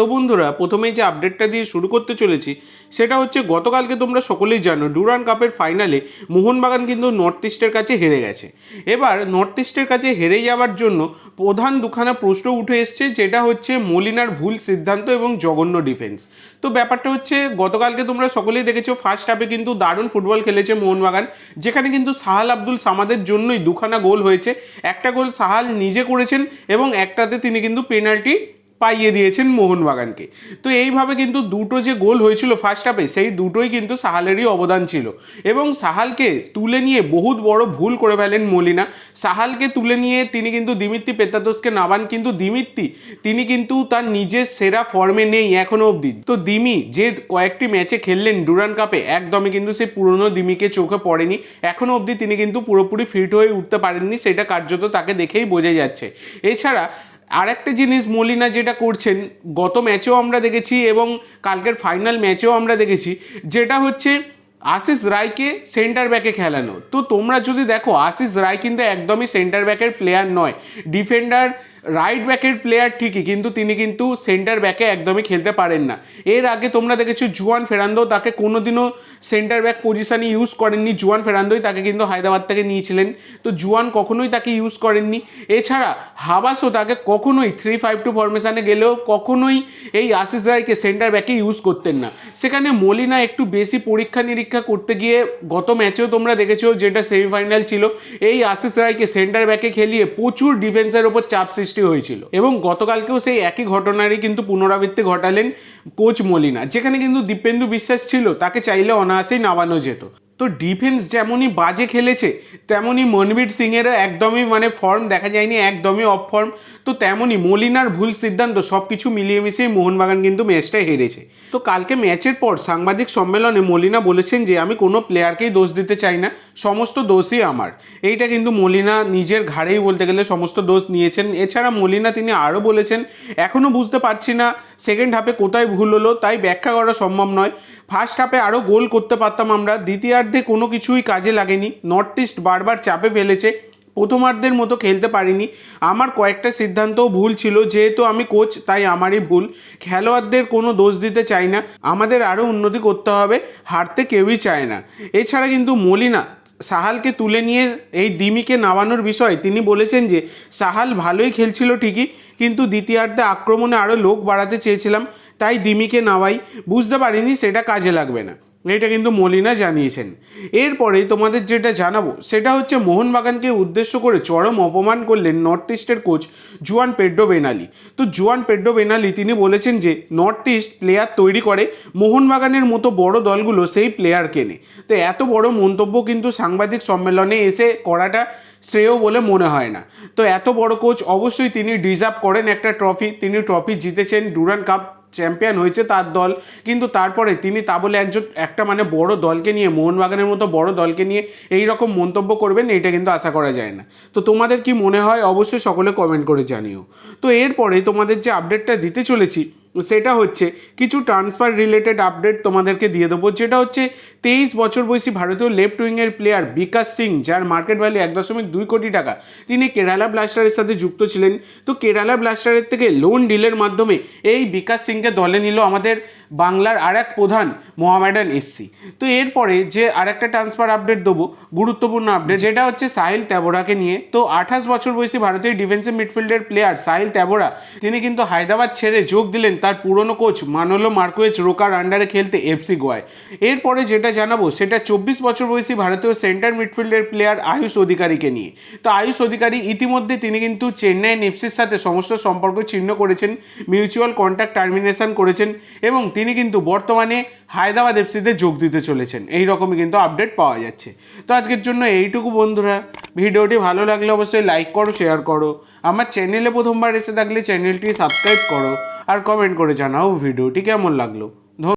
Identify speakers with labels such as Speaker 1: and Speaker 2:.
Speaker 1: তো বন্ধুরা, প্রথমেই যে আপডেটটা দিয়ে শুরু করতে চলেছি, সেটা হচ্ছে গতকালকে তোমরা সকলেই জানো ডুরান কাপের ফাইনালে মোহনবাগান কিন্তু নর্থ ইস্টের কাছে হেরে গেছে। এবার নর্থ ইস্টের কাছে হেরে যাওয়ার জন্য প্রধান দুখানা প্রশ্ন উঠে এসছে, যেটা হচ্ছে মলিনার ভুল সিদ্ধান্ত এবং জঘন্য ডিফেন্স তো ব্যাপারটা হচ্ছে, গতকালকে তোমরা সকলেই দেখেছ ফার্স্ট হাফে কিন্তু দারুণ ফুটবল খেলেছে মোহনবাগান, যেখানে কিন্তু সাহাল আব্দুল সামাদের জন্যই দুখানা গোল হয়েছে। একটা গোল সাহাল নিজে করেছেন এবং একটাতে তিনি কিন্তু পেনাল্টি পাইয়ে দিয়েছেন মোহনবাগানকে। তো এইভাবে কিন্তু দুটো যে গোল হয়েছিল ফার্স্ট হাফে সেই দুটোই কিন্তু সাহালেরই অবদান ছিল। এবং সাহালকে তুলে নিয়ে বহুত বড় ভুল করে ফেলেন মলিনা। সাহালকে তুলে নিয়ে তিনি কিন্তু দিমিত্তি পেতাদোসকে নামান কিন্তু দিমিত্তি, তিনি কিন্তু তার নিজের সেরা ফর্মে নেই এখনও অবধি। তো দিমি যে কয়েকটি ম্যাচে খেললেন ডুরান কাপে, একদমই কিন্তু সেই পুরনো দিমিকে চোখে পড়েনি। এখনও অবধি তিনি কিন্তু পুরোপুরি ফিট হয়ে উঠতে পারেননি, সেটা কার্যত তাকে দেখেই বোঝা যাচ্ছে। এছাড়া আর একটা জিনিস মলিনা যেটা করছেন, গত ম্যাচেও আমরা দেখেছি এবং কালকের ফাইনাল ম্যাচেও আমরা দেখেছি, যেটা হচ্ছে আশিস রায়কে সেন্টার ব্যাকে খেলানো। তো তোমরা যদি দেখো, আশিস রায় কিন্তু একদমই সেন্টার ব্যাকের প্লেয়ার নয়। ডিফেন্ডার রাইট ব্যাকের প্লেয়ার ঠিকই, কিন্তু তিনি কিন্তু সেন্টার ব্যাকে একদমই খেলতে পারেন না। এর আগে তোমরা দেখেছ জুয়ান ফেরান্দো তাকে কোনোদিনও সেন্টার ব্যাক পজিশানে ইউজ করেননি। জুয়ান ফেরান্দোই তাকে কিন্তু হায়দ্রাবাদ থেকে নিয়েছিলেন। তো জুয়ান কখনোই তাকে ইউজ করেননি। এছাড়া হাবাসও তাকে কখনোই থ্রি ফাইভ টু ফরমেশানে গেলেও কখনোই এই আশিস রায়কে সেন্টার ব্যাকে ইউজ করতেন না। সেখানে মলিনা একটু বেশি পরীক্ষা নিরীক্ষা করতে গিয়ে গত ম্যাচেও তোমরা দেখেছ যেটা সেমিফাইনাল ছিল, এই আশিস রায়কে সেন্টার ব্যাকে খেলিয়ে প্রচুর ডিফেন্সের ওপর চাপ সৃষ্টি হয়েছিল। এবং গতকালকেও সেই একই ঘটনারই কিন্তু পুনরাবৃত্তি ঘটালেন কোচ মলিনা, যেখানে কিন্তু দীপেন্দু বিশ্বাস ছিল, তাকে চাইলে অনায়াসেই নামানো যেত। তো ডিফেন্স যেমনই বাজে খেলেছে, তেমনই মনবীর সিংয়েরও একদমই মানে ফর্ম দেখা যায়নি, একদমই অফ ফর্ম তো তেমনই মলিনার ভুল সিদ্ধান্ত সব কিছু মিলিয়ে মিশিয়ে মোহনবাগান কিন্তু ম্যাচটা হেরেছে। তো কালকে ম্যাচের পর সাংবাদিক সম্মেলনে মলিনা বলেছেন যে, আমি কোনো প্লেয়ারকেই দোষ দিতে চাই না, সমস্ত দোষই আমার। এইটা কিন্তু মলিনা নিজের ঘাড়েই বলতে গেলে সমস্ত দোষ নিয়েছেন। এছাড়া মলিনা তিনি আরও বলেছেন এখনও বুঝতে পারছি না সেকেন্ড হাফে কোথায় ভুল হলো, তাই ব্যাখ্যা করা সম্ভব নয়। ফার্স্ট হাফে আরও গোল করতে পারতাম আমরা দ্বিতীয়ার্ধে কোনো কিছুই কাজে লাগেনি। নর্থ ইস্ট বারবার চাপে ফেলেছে। প্রথমার্ধের মতো খেলতে পারিনি। আমার কয়েকটা সিদ্ধান্তও ভুল ছিল। যেহেতু আমি কোচ তাই আমারই ভুল। খেলোয়াড়দের কোনো দোষ দিতে চাই না। আমাদের আরও উন্নতি করতে হবে। হারতে কেউই চায় না। এছাড়া কিন্তু মলিনা, সাহালকে তুলে নিয়ে এই দিমিকে নামানোর বিষয়ে তিনি বলেছেন যে, সাহাল ভালোই খেলছিল ঠিকই, কিন্তু দ্বিতীয়ার্ধে আক্রমণে আরও লোক বাড়াতে চেয়েছিলাম, তাই দিমিকে নামাই। বুঝতে পারিনি, সেটা কাজে লাগবে না। এটা কিন্তু মলিনা জানিয়েছেন। এরপরে তোমাদের যেটা জানাব, সেটা হচ্ছে মোহনবাগানকে উদ্দেশ্য করে চরম অপমান করলেন নর্থ ইস্টের কোচ জুয়ান পেড্রো বেনালি। তো জুয়ান পেড্রো বেনালি, তিনি বলেছেন যে নর্থ ইস্ট প্লেয়ার তৈরি করে, মোহনবাগানের মতো বড় দলগুলো সেই প্লেয়ার কেনে তো এত বড় মন্তব্য কিন্তু সাংবাদিক সম্মেলনে এসে করাটা শ্রেয় বলে মনে হয় না। তো এত বড় কোচ অবশ্যই তিনি ডিজার্ভ করেন একটা ট্রফি তিনি ট্রফি জিতেছেন ডুরান কাপ চ্যাম্পিয়ন হয়েছে তার দল। কিন্তু তারপরে তিনি তা বলে একজন, একটা মানে বড় দলকে নিয়ে, মোহনবাগানের মতো বড় দলকে নিয়ে এই রকম মন্তব্য করবেন, এটা কিন্তু আশা করা যায় না। তো তোমাদের কি মনে হয়? অবশ্যই সকলে কমেন্ট করে জানিও। তো এরপরে তোমাদের যে আপডেটটা দিতে চলেছি সেটা হচ্ছে, কিছু ট্রান্সফার রিলেটেড আপডেট তোমাদেরকে দিয়ে দেবো, যেটা হচ্ছে তেইশ বছর বয়সী ভারতীয় লেফট উইংয়ের প্লেয়ার বিকাশ সিং, যার মার্কেট ভ্যালু এক দশমিক দুই কোটি টাকা। তিনি কেরালা ব্লাস্টারের সাথে যুক্ত ছিলেন। তো কেরালা ব্লাস্টারের থেকে লোন ডিলের মাধ্যমে এই বিকাশ সিংকে দলে নিল আমাদের বাংলার আর এক প্রধান মোহামেডান এসসি। তো এরপরে যে আর একটা ট্রান্সফার আপডেট দেবো, গুরুত্বপূর্ণ আপডেট যেটা হচ্ছে সাহিল ত্যাবোরাকে নিয়ে। তো আঠাশ বছর বয়সী ভারতীয় ডিফেন্সিভ মিডফিল্ডের প্লেয়ার সাহিল ত্যাবোরা তিনি কিন্তু হায়দ্রাবাদ ছেড়ে যোগ দিলেন তার পুরনো কোচ মানলো মার্কোয়েজ রোকার আন্ডারে খেলতে এফসি গোয়ায়। এরপরে যেটা জানাব, সেটা চব্বিশ বছর বয়সী ভারতীয় সেন্টার মিডফিল্ডের প্লেয়ার আয়ুষ অধিকারীকে নিয়ে। তো আয়ুষ অধিকারী ইতিমধ্যে তিনি কিন্তু চেন্নাই এফসির সাথে সমস্ত সম্পর্ক ছিন্ন করেছেন মিউচুয়াল কন্ট্যাক্ট টার্মিনেশন করেছেন এবং তিনি কিন্তু বর্তমানে হায়দ্রাবাদ এফসিতে যোগ দিতে চলেছেন। এই রকমই কিন্তু আপডেট পাওয়া যাচ্ছে। তো আজকের জন্য এইটুকু বন্ধুরা। ভিডিওটি ভালো লাগলে অবশ্যই লাইক করো শেয়ার করো। আমার চ্যানেলে প্রথমবার এসে থাকলে চ্যানেলটি সাবস্ক্রাইব করো। আর কমেন্ট করে জানাও ভিডিওটি কেমন লাগল।